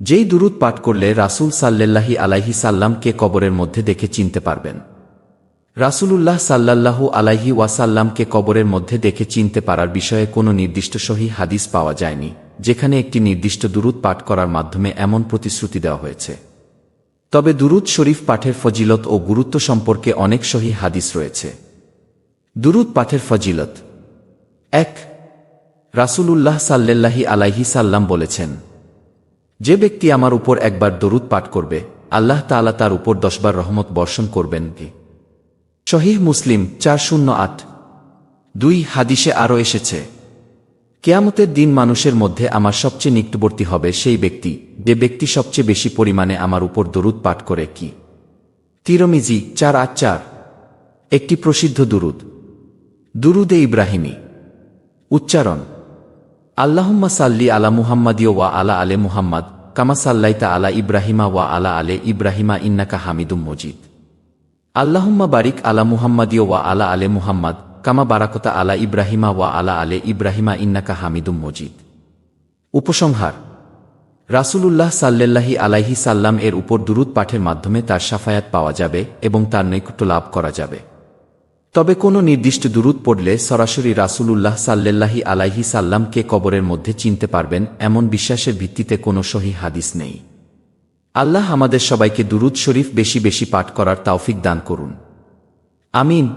যেই দুরুদ পাঠ করলে রাসূল সাল্লাল্লাহি আলাইহি সাল্লামকে কবরের মধ্যে দেখে চিনতে পারবেন। রাসূলুল্লাহ সাল্লাল্লাহু আলাইহি ওয়াসাল্লামকে কবরের মধ্যে দেখে চিনতে পারার বিষয়ে কোনো নির্দিষ্ট সহি হাদিস পাওয়া যায়নি, যেখানে একটি নির্দিষ্ট দুরুদ পাঠ করার মাধ্যমে এমন প্রতিশ্রুতি দেওয়া হয়েছে। তবে দুরুদ শরীফ পাঠের ফজিলত ও গুরুত্ব সম্পর্কে অনেক সহি হাদিস রয়েছে। দুরুদ পাঠের ফজিলত। এক, রাসূলুল্লাহ সাল্লাল্লাহি আলাইহি সাল্লাম বলেছেন যে ব্যক্তি আমার উপর একবার দরুদ পাঠ করবে, আল্লাহ তাআলা তার উপর দশবার রহমত বর্ষণ করবেন কি? শহীহ মুসলিম চার শূন্য আট। দুই হাদিসে আরও এসেছে, কেয়ামতের দিন মানুষের মধ্যে আমার সবচেয়ে নিকটবর্তী হবে সেই ব্যক্তি, যে ব্যক্তি সবচেয়ে বেশি পরিমাণে আমার উপর দরুদ পাঠ করে কি? তিরমিজি চার আট চার। একটি প্রসিদ্ধ দুরুদ। দুরুদে ইব্রাহিমী। উচ্চারণ আল্লাহুম্মা সাল্লি আলা মুহাম্মাদিও ওয়া আলা আলে মুহাম্মাদ, কামা সাল্লাইতা আলা ইব্রাহিমা ওয়া আলা আলে ইব্রাহিমা ইন্নাকা হামিদুম মজিদ। আল্লাহুম্মা বারিক আলা মুহাম্মাদিও ওয়া আলা আলে মুহাম্মাদ, কামা বারাকতা আলা ইব্রাহিমা ওয়া আলা আলে ইব্রাহিমা ইন্নাকা হামিদুম মজিদ। উপসংহার, রাসূলুল্লাহ সাল্লাল্লাহি আলাইহি সাল্লাম এর উপর দুরুদ পাঠের মাধ্যমে তার সাফায়াত পাওয়া যাবে এবং তার নৈকট্য লাভ করা যাবে। তবে কোনো নির্দিষ্ট দূরত পড়লে সরাসরি রাসূলুল্লাহ সাল্লাহি আলাইহি সাল্লামকে কবরের মধ্যে চিনতে পারবেন, এমন বিশ্বাসের ভিত্তিতে কোনো সহি হাদিস নেই। আল্লাহ আমাদের সবাইকে দুরুদ শরীফ বেশি বেশি পাঠ করার তাওফিক দান করুন। আমিন।